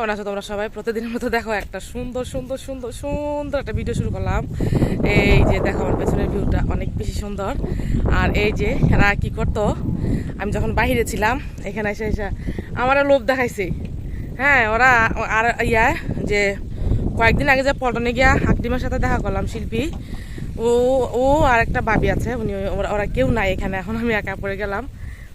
কেমন আছো তোমরা সবাই? প্রতিদিনের মতো দেখো একটা সুন্দর সুন্দর সুন্দর সুন্দর একটা ভিডিও শুরু করলাম। এই যে দেখো, আমার পেছনের ভিউটা অনেক বেশি সুন্দর। আর এই যে এরা কি করতো? আমি যখন বাইরে ছিলাম, এখানে এসে এসে আমারও লোভ দেখাইছে। হ্যাঁ ওরা আর ইয়া, যে কয়েকদিন আগে যে পল্টনে গিয়া হাকডিমার সাথে দেখা করলাম, শিল্পী। ও ও আর একটা বাবি আছে, উনি ওরা কেউ নাই এখানে, এখন আমি একা পড়ে গেলাম।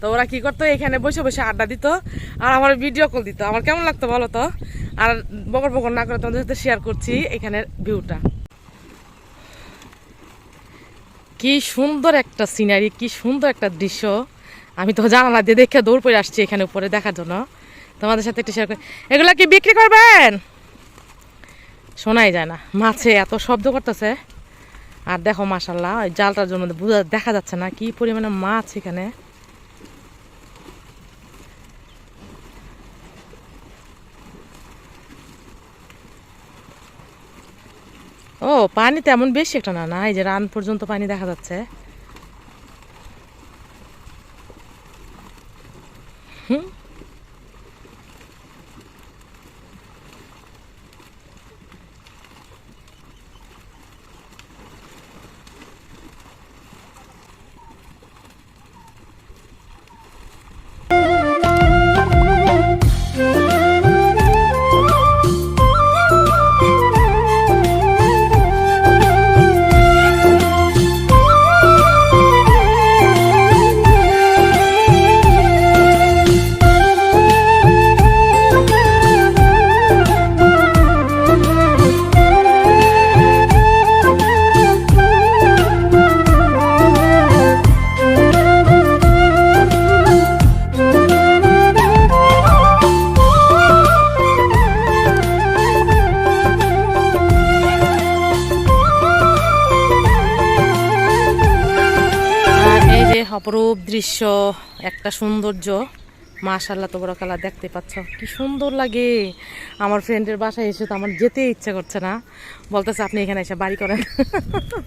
তো ওরা কি করতো, এখানে বসে বসে আড্ডা দিত আর আমার ভিডিও কল দিত। আমার কেমন লাগতো বলো তো? আর বকর বকর না করে তোমাদের সাথে শেয়ার করছি এখানের ভিউটা কি সুন্দর একটা সিনারি কি সুন্দর একটা দৃশ্য। আমি তো জানালা দিয়ে দেখে দৌড় পড়ে আসছি এখানে উপরে দেখার জন্য। তোমাদের সাথে একটু শেয়ার করে। এগুলা কি বিক্রি করবেন? শোনাই যায় না। মাছে এত শব্দ করতেছে। আর দেখো মাসাল্লাহ ওই জালটার জন্য বোঝা দেখা যাচ্ছে না কি পরিমাণে মাছ এখানে। ও পানি তেমন বেশি একটা না না এই যে রান পর্যন্ত পানি দেখা যাচ্ছে। অপরূপ দৃশ্য, একটা সৌন্দর্য। মাশাল্লাহ তোমরা কালা দেখতে পাচ্ছ। কি সুন্দর লাগে। আমার ফ্রেন্ডের বাসায় এসে তো আমার যেতে ইচ্ছে করছে না। বলতেছে, আপনি এখানে এসে বাড়ি করেন।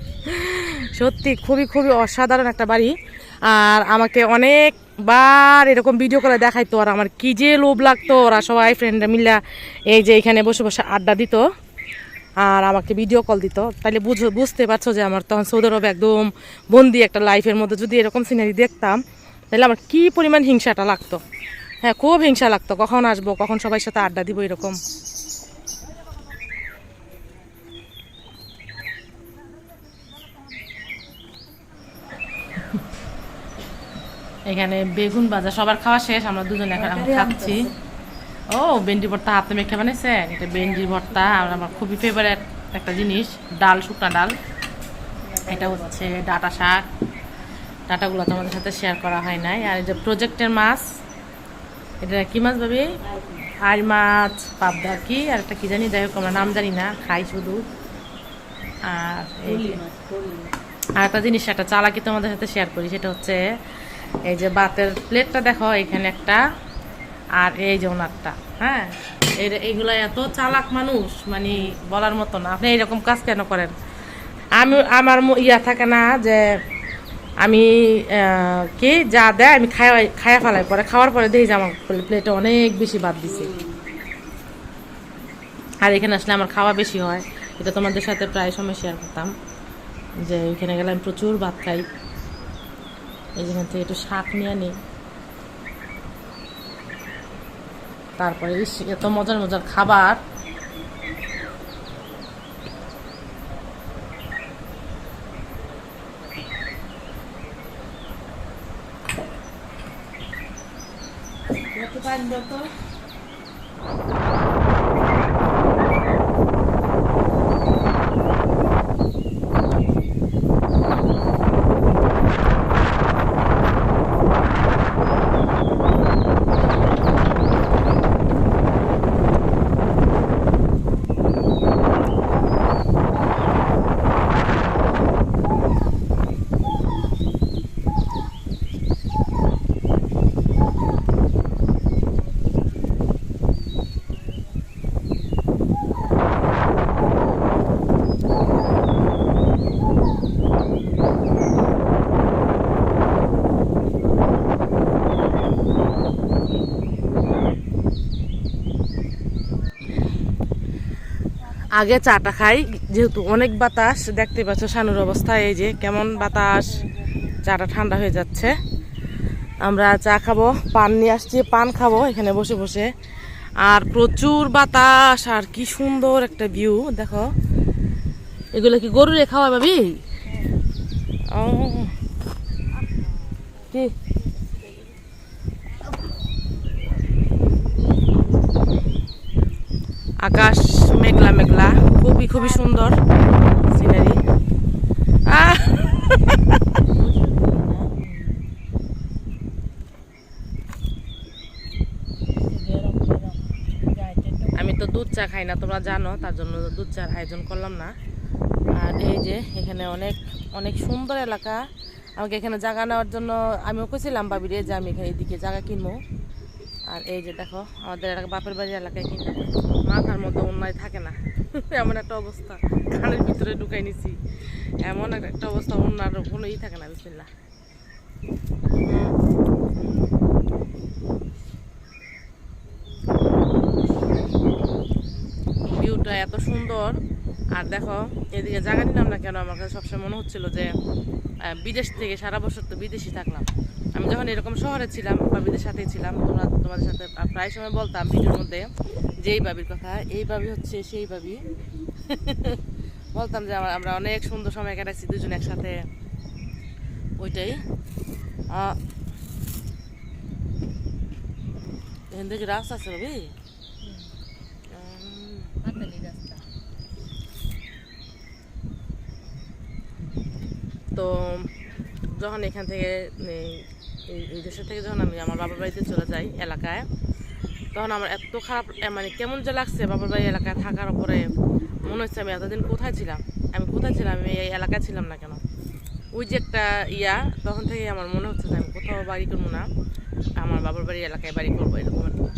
সত্যি, খুবই খুবই অসাধারণ একটা বাড়ি। আর আমাকে অনেকবার এরকম ভিডিও করে দেখাইতো, আর আমার কি যে লোভ লাগতো। ওরা সবাই ফ্রেন্ডরা মিল্লা এই যে এখানে বসে বসে আড্ডা দিত। আর আমাকে ভিডিও কল দিত। তাহলে বুঝ বুঝতে পারছ যে আমার তখন সৌদি আরবে একদম বন্দি একটা লাইফের মধ্যে। যদি এরকম সিনারি দেখতাম তাহলে আমার কি পরিমাণ হিংসাটা লাগতো? হ্যাঁ খুব হিংসা লাগতো। কখন আসব কখন সবাই সাথে আড্ডা দিব এরকম? এখানে বেগুন ভাজা সবার খাওয়া শেষ আমরা দুজন এখন এখন খাচ্ছি। ও ভেন্ডি ভর্তা হাতে মেখে বানিয়েছেন এটা ভেন্ডির ভর্তা আমার খুবই ফেভারিট একটা জিনিস, ডাল, শুকনা ডাল। এটা হচ্ছে ডাটা শাক। ডাটাগুলো তোমাদের সাথে শেয়ার করা হয় নাই। আর যে প্রজেক্টের মাছ, এটা কি মাছ ভাবি? আর মাছ, পাবদা কি? আর একটা কি জানি, যাই হোক, আমরা নাম জানি না, খাই শুধু। আর আর একটা জিনিস, একটা চালাকি তোমাদের সাথে শেয়ার করি, সেটা হচ্ছে এই যে বাতের প্লেটটা দেখো, এখানে একটা। আর এই যে ওনারটা হ্যাঁ? এই- এইগুলা এত চালাক মানুষ মানে বলার মতো না। আপনি এইরকম কাজ কেন করেন? আমি, আমার ইয়া থাকে না যে আমি কি যা দেয় আমি খাওয়া, খায়া ফেলাই। পরে খাওয়ার পরে দেখি যে প্লেটে অনেক বেশি ভাত দিছে। আর এখানে আসলে আমার খাওয়া বেশি হয়। এটা তোমাদের সাথে প্রায় সময় শেয়ার করতাম। যে এখানে গেলে আমি প্রচুর ভাত খাই। এই যেখান থেকে একটু শাক নিয়ে নিই তারপরে এত মজার মজার খাবার। তো আগে চাটা খাই, যেহেতু অনেক বাতাস, দেখতে পাচ্ছ সানুর অবস্থা, এই যে কেমন বাতাস, চাটা ঠান্ডা হয়ে যাচ্ছে। আমরা চা খাব, পান নিয়ে আসছি, পান খাব এখানে বসে বসে। আর প্রচুর বাতাস, আর কি সুন্দর একটা ভিউ দেখো। এগুলো কি গরু রে খাওয়া ভাবি? ও, কি? আকাশ। মেঘলা মেঘলা। খুবই খুবই সুন্দর সিনারি আমি তো দুধ চা খাই না, তোমরা জানো, তার জন্য দুধ চার আয়োজন করলাম না। আর এই যে, এখানে অনেক অনেক সুন্দর এলাকা। আমাকে এখানে জায়গা নেওয়ার জন্য আমিও কইছিলাম বাবিরে যে আমি এখানে এদিকে জায়গা কিনবো। আর এই যে দেখো, আমাদের এলাকা বাপের বাড়ির এলাকায় কিনলাম মাথার মধ্যে অন্যায় থাকে না এমন একটা অবস্থা। কানের ভিতরে ঢুকাই নিছি। এমন একটা অবস্থা অন্যার কোনো ই থাকে না বিসমিল্লা ভিউটা এত সুন্দর। আর দেখো, এদিকে জায়গা নিলাম না কেন, আমার কাছে সবসময় মনে হচ্ছিল যে বিদেশ থেকে সারা বছর তো বিদেশি থাকলাম। আমি যখন এরকম শহরে ছিলাম বা বিদেশ সাথেই ছিলাম, তোমরা তোমাদের সাথে প্রায় সময় বলতাম, ভিডিওর মধ্যে যে এই বাবির কথা এই বাবি হচ্ছে সেই বাবি বলতাম যে আমার আমরা অনেক সুন্দর সময় কাটাচ্ছি দুজন একসাথে। ওইটাই। এখান থেকে রাস্তা আছে উম, তো যখন এখান থেকে এই দেশের থেকে যখন আমি আমার বাবার বাড়িতে চলে যাই এলাকায় তখন আমার এত খারাপ মানে কেমন যে লাগছে বাবার বাড়ি এলাকায় থাকার পরে মনে হচ্ছে আমি এতদিন কোথায় ছিলাম? আমি কোথায় ছিলাম? আমি এই এলাকায় ছিলাম না কেন? ওই যে একটা ইয়া, তখন থেকে আমার মনে হচ্ছে যে আমি কোথাও বাড়ি করব না, আমার বাবার বাড়ি এলাকায় বাড়ি করব, এরকম একটা।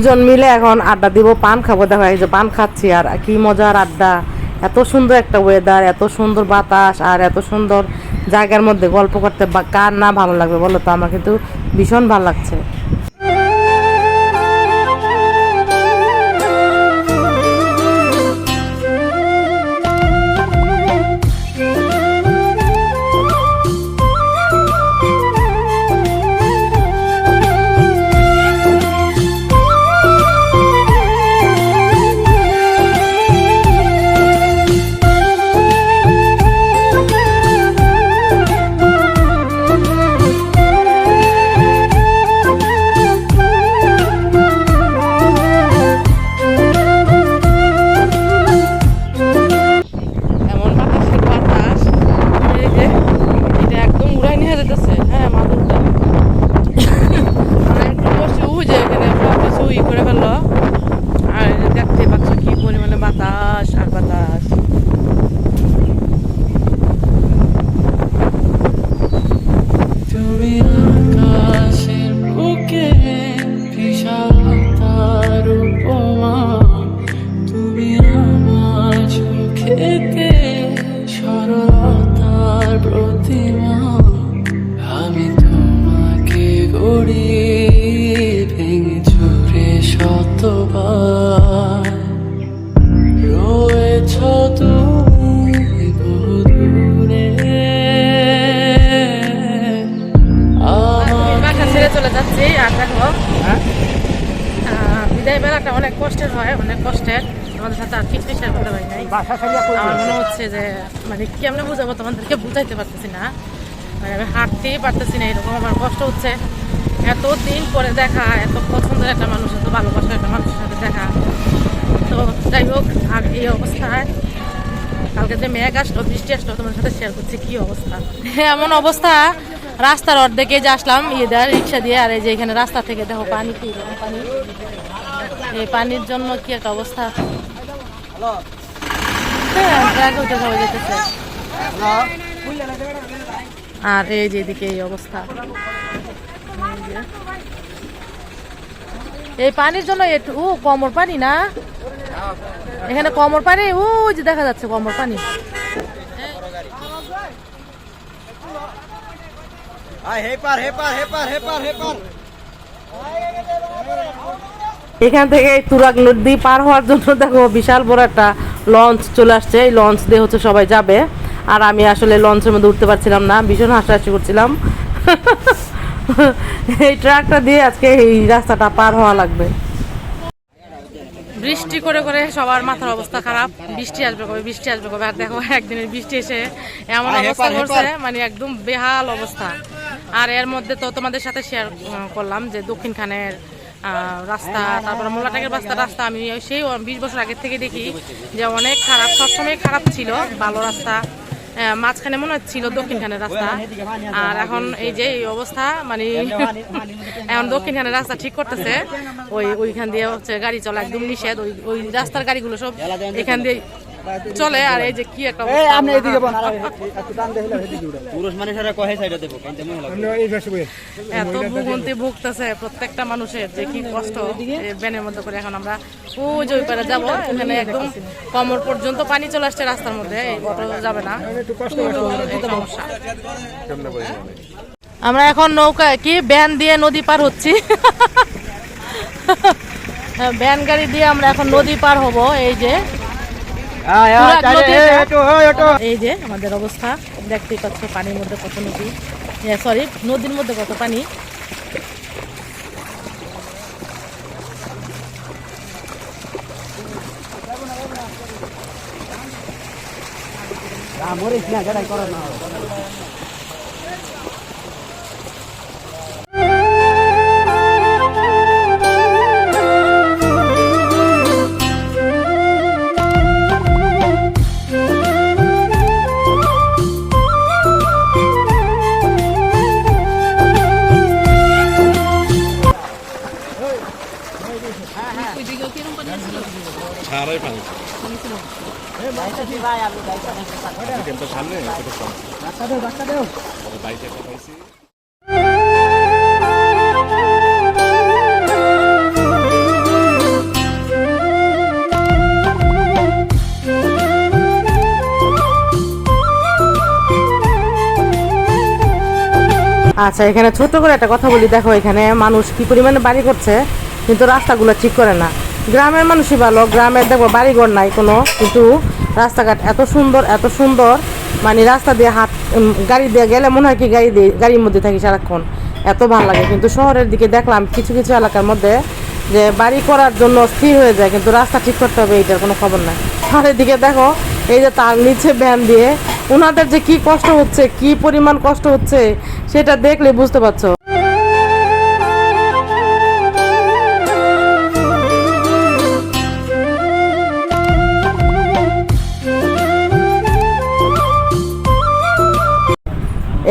জন মিলে এখন আড্ডা দিব, পান খাব। দেখো যে পান খাচ্ছি আর কি মজার আড্ডা। এত সুন্দর একটা ওয়েদার এত সুন্দর বাতাস আর এত সুন্দর জায়গার মধ্যে গল্প করতে বা- কার না ভালো লাগবে বলো তো? আমার কিন্তু ভীষণ ভালো লাগছে। তোমাদের সাথে আর কিছু শেয়ার করতে পারি নাই। আমার মনে হচ্ছে যে মানে কেমনে বুঝাবো তোমাদেরকে বুঝাইতে পারতেছি না। মানে আমি হাঁটতেই পারতেছি না এরকম আমার কষ্ট হচ্ছে। এত দিন পরে দেখা এত পছন্দের একটা মানুষ এত ভালোবাসার একটা মানুষের সাথে দেখা। তো যাই হোক আর এই অবস্থায় কালকে যে মেঘ আসলো বৃষ্টি আসলো তোমার সাথে শেয়ার করছি কি অবস্থা। এমন অবস্থা রাস্তার অর্ধেকে যে আসলাম ইয়ে দেয় রিক্সা দিয়ে আর এই যে এখানে রাস্তা থেকে দেখো পানি কি পানি। এই পানির জন্য কি একটা অবস্থা? আর এই যে এদিকে এই অবস্থা। এই পানির জন্য ও কমর পানি না? এখানে কমর পানি? ও যে দেখা যাচ্ছে কমর পানি। হেপার হেপার হেপার হেপার হেপার এখান থেকে এই তুরাগ নদী পার হওয়ার জন্য দেখো বিশাল বড় একটা লঞ্চ চলে আসছে। এই লঞ্চ দিয়ে হচ্ছে সবাই যাবে। আর আমি আসলে লঞ্চের মধ্যে উঠতে পারছিলাম না ভীষণ হাসাহাসি করছিলাম। এই ট্রাকটা দিয়ে আজকে এই রাস্তাটা পার হওয়া লাগবে। বৃষ্টি করে করে সবার মাথার অবস্থা খারাপ। বৃষ্টি আসবে কবে? বৃষ্টি আসবে কবে? আর দেখো একদিনের বৃষ্টি এসে এমন অবস্থা করছে মানে একদম বেহাল অবস্থা। আর এর মধ্যে তো তোমাদের সাথে শেয়ার করলাম যে দক্ষিণ খানের আহ, রাস্তা তারপরে মোল্লাটাকের রাস্তা রাস্তা আমি সেই বিশ বছর আগের থেকে দেখি যে অনেক খারাপ সবসময় খারাপ ছিল ভালো রাস্তা মাঝখানে মনে হচ্ছিল দক্ষিণ খানের রাস্তা। আর এখন এই যে এই অবস্থা মানে এখন দক্ষিণ খানের রাস্তা ঠিক করতেছে ওই ওইখান দিয়ে হচ্ছে গাড়ি চলা একদম নিষেধ ওই ওই রাস্তার গাড়িগুলো সব এখান দিয়ে চলে আর এই যে কি একটা এই আপনি এদিকে বন আর একটু টান দেখলে এদিকে উড়ে পুরুষ মানুষেরা কহে সাইডে দেবো মহিলা এত ভুগন্তি ভুগতেছে প্রত্যেকটা মানুষের যে কি কষ্ট। ব্যানের মধ্যে করে এখন আমরা যে ওই পারে যাব এখানে একদম কমর পর্যন্ত পানি চলে আসছে রাস্তার মধ্যে এই অটো যাবে না। তো এই সমস্যা। আমরা এখন নৌকা কি ব্যান দিয়ে নদী পার হচ্ছি? ব্যান গাড়ি দিয়ে আমরা এখন নদী পার হব এই যে আয় পুরা আয় চালে নদীটা- এই যে আমাদের অবস্থা দেখতেই পাচ্ছ পানির মধ্যে কত নদী। সরি নদীর মধ্যে কত পানি। মরিস না যারা করো না। আচ্ছা এখানে ছোট করে একটা কথা বলি। দেখো এখানে মানুষ কি পরিমাণে বাড়ি করছে কিন্তু রাস্তাগুলো ঠিক করে না। গ্রামের মানুষই ভালো গ্রামের দেখো বাড়িঘর নাই কোনো কিন্তু রাস্তাঘাট এত সুন্দর এত সুন্দর। মানে রাস্তা দিয়ে হাত গাড়ি দিয়ে গেলে মনে হয় কি গাড়ি দিয়ে, গাড়ির মধ্যে থাকি সারাক্ষণ। এত ভালো লাগে। কিন্তু শহরের দিকে দেখলাম কিছু কিছু এলাকার মধ্যে যে বাড়ি করার জন্য স্থির হয়ে যায়, কিন্তু রাস্তা ঠিক করতে হবে, এইটার কোনো খবর নাই। শহরের দিকে দেখো, এই যে তার নিচে ব্যান দিয়ে ওনাদের যে কি কষ্ট হচ্ছে, কি পরিমাণ কষ্ট হচ্ছে, সেটা দেখলে বুঝতে পারছ।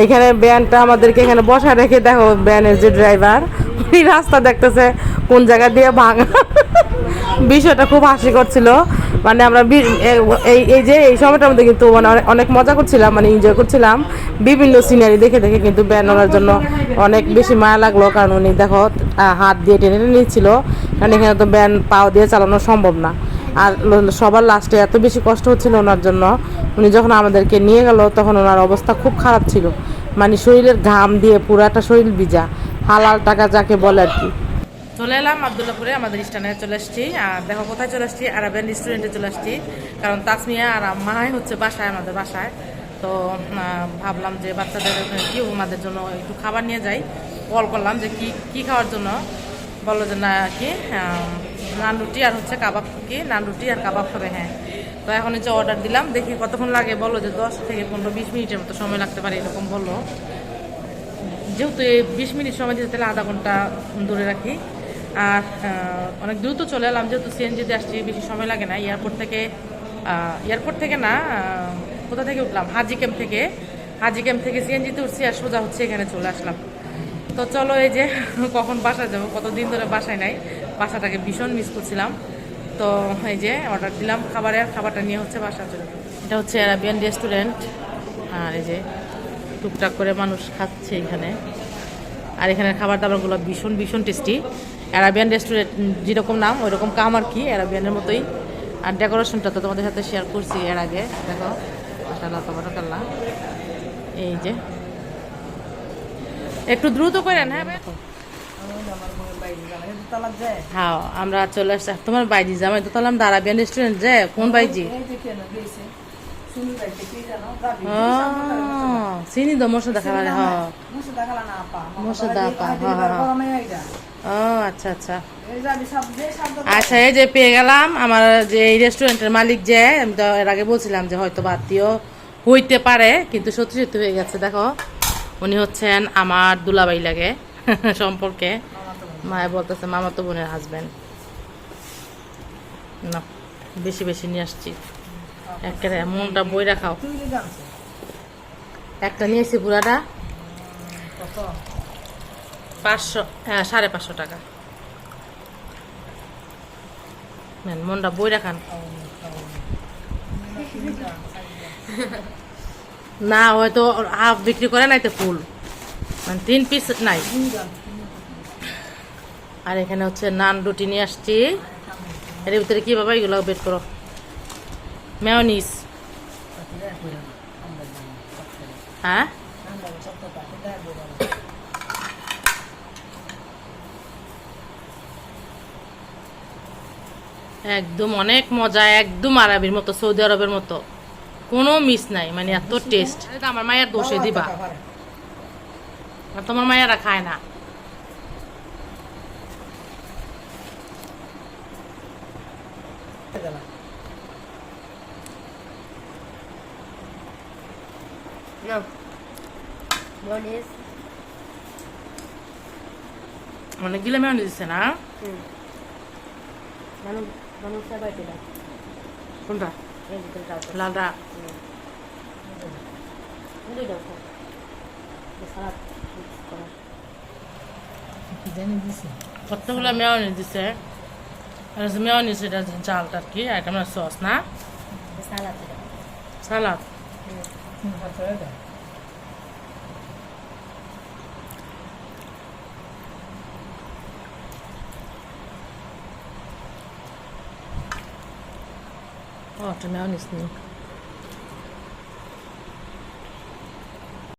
এখানে ব্যানটা আমাদেরকে এখানে বসা রেখে দেখো, ব্যানের যে ড্রাইভার উনি রাস্তা দেখতেছে কোন জায়গা দিয়ে ভাঙা। বিষয়টা খুব হাসি করছিল। মানে আমরা এই এই যে, এই সময়টার মধ্যে কিন্তু মানে অনেক- অনেক মজা করছিলাম মানে এনজয় করছিলাম। বিভিন্ন সিনারি দেখে দেখে কিন্তু ব্যান ওনার জন্য অনেক বেশি মায়া লাগল, কারণ উনি দেখো হাত দিয়ে টেনে টেনে নিচ্ছিল। কারণ এখানে তো ব্যান পাও দিয়ে চালানো সম্ভব না। আর সবার লাস্টে এত বেশি কষ্ট হচ্ছিল ওনার জন্য। উনি যখন আমাদেরকে নিয়ে গেল, তখন ওনার অবস্থা খুব খারাপ ছিল। মানে শরীরের ঘাম দিয়ে পুরাটা শরীর ভিজা। হালাল টাকা যাকে বলে আর কি। চলে এলাম আবদুল্লাপুরে আমাদের স্টানে চলে আসছি। আর দেখো কোথায় চলে আসছি? আরাবিয়ান রেস্টুরেন্টে চলে আসছি। কারণ তাসমিয়া আর মাই হচ্ছে বাসায়, আমাদের বাসায়। তো ভাবলাম যে বাচ্চাদের কি আমাদের জন্য একটু খাবার নিয়ে যাই। কল করলাম যে কি কি খাওয়ার জন্য। বলল যে না, কি নান রুটি আর হচ্ছে কাবাব কি? নান রুটি আর কাবাব খাবে হ্যাঁ। তো এখন যে অর্ডার দিলাম, দেখি কতক্ষণ লাগে, বলো যে দশ থেকে পনেরো, বিশ মিনিটের মতো সময় লাগতে পারে, এরকম বলল যেহেতু এই বিশ মিনিট সময় দিতে, তাহলে আধা ঘণ্টা দূরে রাখি। আর অনেক দ্রুত চলে এলাম, যেহেতু সিএনজিতে আসছি, বেশি সময় লাগে না। এয়ারপোর্ট থেকে এয়ারপোর্ট থেকে না কোথা থেকে উঠলাম? হাজি ক্যাম্প থেকে। হাজি ক্যাম্প থেকে সিএনজিতে উঠছি আর সোজা হচ্ছে এখানে চলে আসলাম। তো চলো এই যে, কখন বাসায় যাব? কতদিন ধরে বাসায় নাই। বাসাটাকে ভীষণ মিস করছিলাম। তো এই যে অর্ডার দিলাম, খাবারের খাবারটা নিয়ে হচ্ছে বাসা চলে এটা হচ্ছে অ্যারাবিয়ান রেস্টুরেন্ট আর এই যে টুকটাক করে মানুষ খাচ্ছে এখানে। আর এখানের খাবার দাবারগুলো ভীষণ ভীষণ টেস্টি অ্যারাবিয়ান রেস্টুরেন্ট যেরকম নাম ওই রকম কাম আর কি অ্যারাবিয়ানের মতোই। আর ডেকোরেশনটা তো তোমাদের সাথে শেয়ার করছি এর আগে। দেখো মাসাল্লাহ তবরকাল্লাহ। এই যে। একটু দ্রুত করেন হ্যাঁ? হ্যাঁ আমরা চলে আসছি। তোমার বাইজি জামাই তো তাহলে দাঁড়াবিয়ান রেস্টুরেন্ট যে, কোন বাইজি চিনি তো মোর দেখা লাগে হ্যাঁ। মোর্শেদা আপা হ্যাঁ হ্যাঁ ও আচ্ছা আচ্ছা। আচ্ছা এই যে পেয়ে গেলাম, আমার যে এই রেস্টুরেন্টের মালিক যে, আমি তো এর আগে বলছিলাম যে হয়তো বা আত্মীয় হইতে পারে, কিন্তু সত্যি সত্যি হয়ে গেছে, দেখো। উনি হচ্ছেন আমার দুলাবাই লাগে, সম্পর্কে। মায়ে বলতেছে, মামা তো বোনের হাজবেন্ড না, বেশি বেশি নিয়ে আসছি। একেবারে মনটা বই রাখাও। একটা নিয়ে নিয়েছি পুরাটা। পাঁচশো হ্যাঁ সাড়ে পাঁচশো টাকা। মনটা বই রাখান। না, হয়তো হাফ বিক্রি করে নাই তো ফুল। মানে তিন পিস নাই। আর এখানে হচ্ছে নান রুটি নিয়ে আসছি। এর ভিতরে কি বাবা এগুলো বের করো। মেয়নিস হ্যাঁ? একদম অনেক মজা একদম আরবের মতো সৌদি আরবের মতো। কোনো মিস নাই মানে এত টেস্ট আমার মায়ের দোষে দিবা। আর তোমার মায়েরা খায় না। অনেক গিলে মেয়নিস দিচ্ছে না? কোনটা? লালটা। কতগুলো মেয়নিস দিছে? আর হচ্ছে এটা চালটা আর কি আর এটা মানে সস না? সালাদ। এটা মেয়নিস নেই